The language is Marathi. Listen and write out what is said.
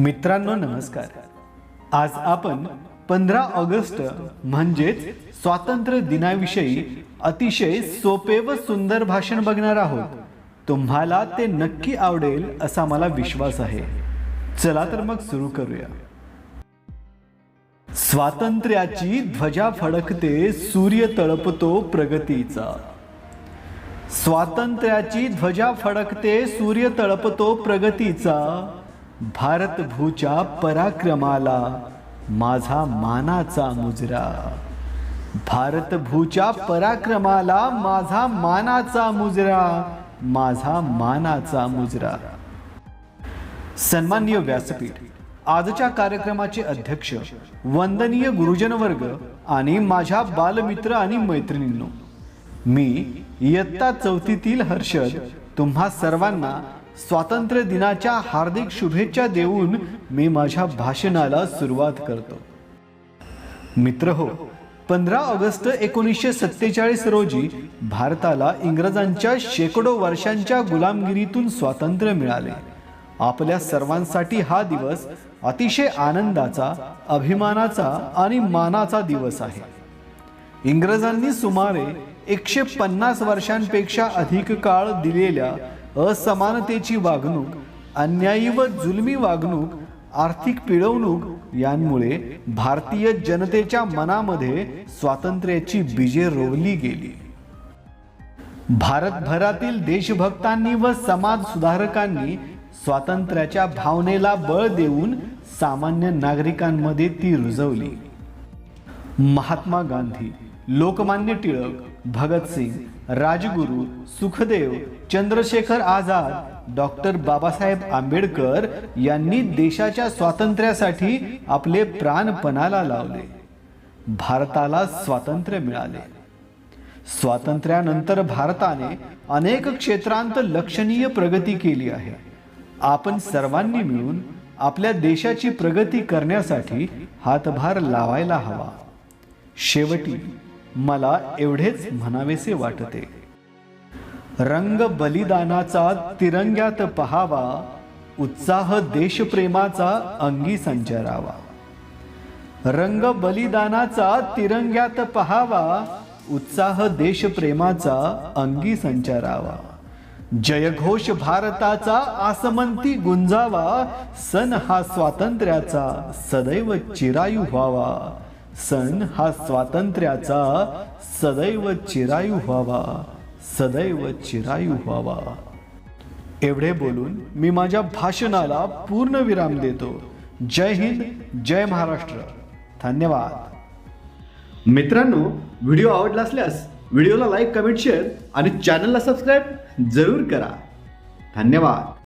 मित्रांनो नमस्कार. आज आपण पंधरा ऑगस्ट म्हणजेच स्वातंत्र्य दिनाविषयी अतिशय सोपे व सुंदर भाषण बघणार आहोत. तुम्हाला ते नक्की आवडेल असा मला विश्वास आहे. चला तर मग सुरू करूया. स्वातंत्र्याची ध्वजा फडकते सूर्य तळपतो प्रगतीचा. स्वातंत्र्याची ध्वजा फडकते सूर्य तळपतो प्रगतीचा. भारतभूच्या पराक्रमाला माझा मानाचा मुजरा. भारतभूच्या पराक्रमाला माझा मानाचा मुजरा माझा मानाचा मुजरा. सन्माननीय व्यासपीठ आजच्या कार्यक्रमाचे अध्यक्ष वंदनीय गुरुजन वर्ग आणि माझ्या बालमित्र आणि मैत्रिणींनो. मी इयत्ता चौथीतील हर्षद तुम्हा सर्वांना स्वातंत्र्य दिनाच्या हार्दिक शुभेच्छा देऊन मी माझ्या भाषणाला सुरुवात करतो. मित्र हो पंधरा ऑगस्ट एकोणीसशे सत्तेचाळीस रोजी भारताला इंग्रजांच्या शेकडो वर्षांच्या गुलामगिरीतून स्वातंत्र्य मिळाले. आपल्या सर्वांसाठी हा दिवस अतिशय आनंदाचा अभिमानाचा आणि मानाचा दिवस आहे. इंग्रजांनी सुमारे एकशे पन्नास वर्षांपेक्षा अधिक काळ दिलेल्या असमानतेची वागणूक अन्यायी व जुलमी वागणूक आर्थिक पिळवणूक यांमुळे भारतीय जनतेच्या मनामध्ये स्वातंत्र्याची बीजे रोवली गेली. भारतभरातील देशभक्तांनी व समाज सुधारकांनी स्वातंत्र्याच्या भावनेला बळ देऊन सामान्य नागरिकांमध्ये ती रुजवली. महात्मा गांधी लोकमान्य टिळक भगतसिंग राजगुरू सुखदेव चंद्रशेखर आझाद डॉक्टर बाबासाहेब आंबेडकर यांनी देशाच्या स्वातंत्र्यासाठी आपले प्राण पणाला लावले. भारताला स्वातंत्र्य मिळाले. स्वातंत्र्यानंतर भारताने अनेक क्षेत्रांत लक्षणीय प्रगती केली आहे. आपण सर्वांनी मिळून आपल्या देशाची प्रगती करण्यासाठी हातभार लावायला हवा. शेवटी मला एवढेच म्हणावेसे वाटते. रंग बलिदानाचा तिरंग्यात पहावा उत्साह देशप्रेमाचा अंगी संचारावा. रंग बलिदानाचा तिरंग्यात पहावा उत्साह देशप्रेमाचा अंगी संचारावा. जयघोष भारताचा आसमंती गुंजावा सन हा स्वातंत्र्याचा सदैव चिरायू व्हावा. सण हा स्वातंत्र्याचा सदैव चिरायू व्हावा सदैव चिरायू व्हावा. एवढे बोलून मी माझ्या भाषणाला पूर्ण विराम देतो. जय हिंद जय महाराष्ट्र. धन्यवाद. मित्रांनो व्हिडिओ आवडला असल्यास व्हिडिओला लाईक कमेंट शेअर आणि चॅनलला सबस्क्राईब जरूर करा. धन्यवाद.